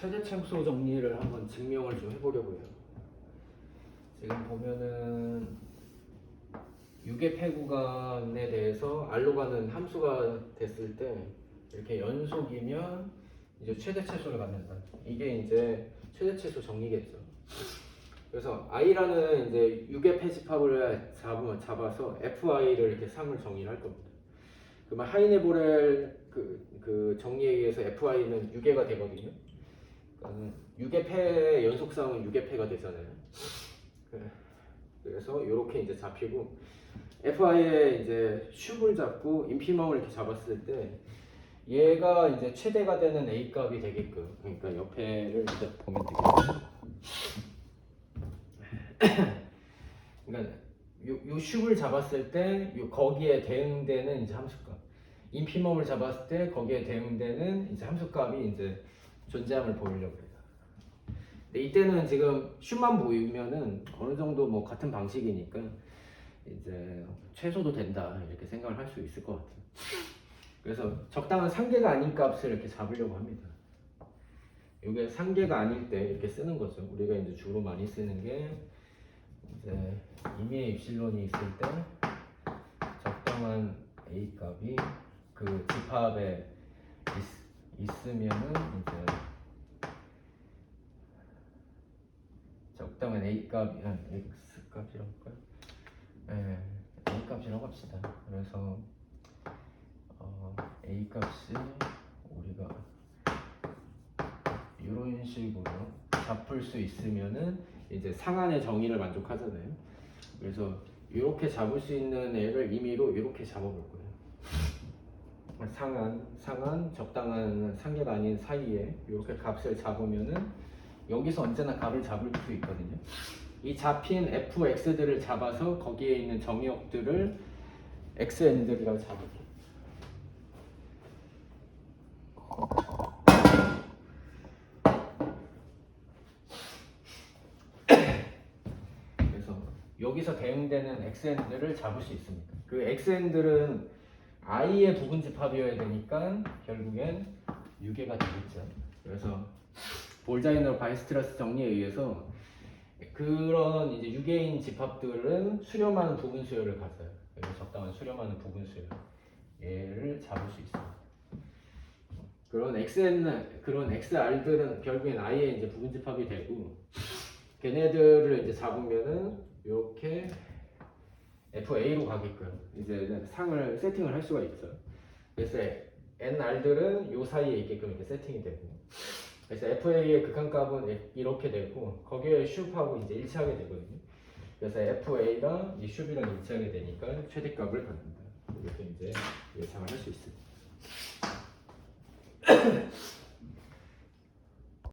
최대 참수 정리를 한번 증명을 좀 해보려고요. 지금 보면은 6의 폐구간에 대해서 R로 가는 함수가 됐을 때 이렇게 연속이면 이제 최대 최소를 갖는다. 이게 이제 최대 최소 정리겠죠. 그래서 i라는 이제 6의 패집합을 잡으면 잡아서 fi를 이렇게 상을 정의를 할 겁니다. 그러면 하이네보렐 그, 그 정리에 의해서 fi는 6개가 되거든요. 그러니까 6의 패의 연속상은 6의 패가 되잖아요. 그- 그래서 이렇게 이제 잡히고 fi의 이제 슈을 잡고 인피멈을 이렇게 잡았을 때 얘가 이제 최대가 되는 a 값이 되게끔 그러니까 옆에를 이제 보면 되겠죠. 그러니까 요, 요 슈을 잡았을 때 요, 거기에 대응되는 이제 함수값 인피멈을 잡았을 때 거기에 대응되는 이제 함수값이 이제 존재함을 보이려고 해요. 근데 이때는 지금 슈만 보이면은 어느 정도 뭐 같은 방식이니까 이제 최소도 된다 이렇게 생각을 할 수 있을 것 같아요. 그래서 적당한 상계가 아닌 값을 이렇게 잡으려고 합니다. 이게 상계가 아닐 때 이렇게 쓰는 거죠. 우리가 이제 주로 많이 쓰는 게 이제 임의의 입실론이 있을 때 적당한 a 값이 그 집합에 있, 있으면은 이제 적당한 a 값이 아, x 값이라고 할까요? 네, a 값이라고 합시다. 그래서 어, a 값이 우리가 이런 식으로 잡을 수 있으면은 이제 상한의 정의를 만족하잖아요. 그래서 이렇게 잡을 수 있는 애를 임의로 이렇게 잡아볼 거예요. 상한, 상한, 적당한 상계가 아닌 사이에 이렇게 값을 잡으면은 여기서 언제나 값을 잡을 수 있거든요. 이 잡힌 fx들을 잡아서 거기에 있는 정의역들을 xn들이라고 잡을게요. 그래서 여기서 대응되는 xn들을 잡을 수 있습니다. 그 xn들은 i의 부분 집합이어야 되니까 결국엔 6개가 되겠죠. 그래서 볼자이너 바이스트라스 정리에 의해서 그런 이제 6개인 집합들은 수렴하는 부분 수열을 가져요. 적당한 수렴하는 부분 수열 얘를 잡을 수 있습니다. 그런 xn 그런 xr들은 결국엔 i의 이제 부분 집합이 되고 걔네들을 이제 잡으면은 이렇게 FA로 가게끔 이제 상을 세팅을 할 수가 있어요. 그래서 NR들은 요 사이에 있게끔 이렇게 세팅이 되고 그래서 FA의 극한값은 이렇게 되고 거기에 슈하고 이제 일치하게 되거든요. 그래서 FA랑 이 슈비랑 일치하게 되니까 최대값을 갖는다. 이렇게 이제 예상을 할 수 있습니다.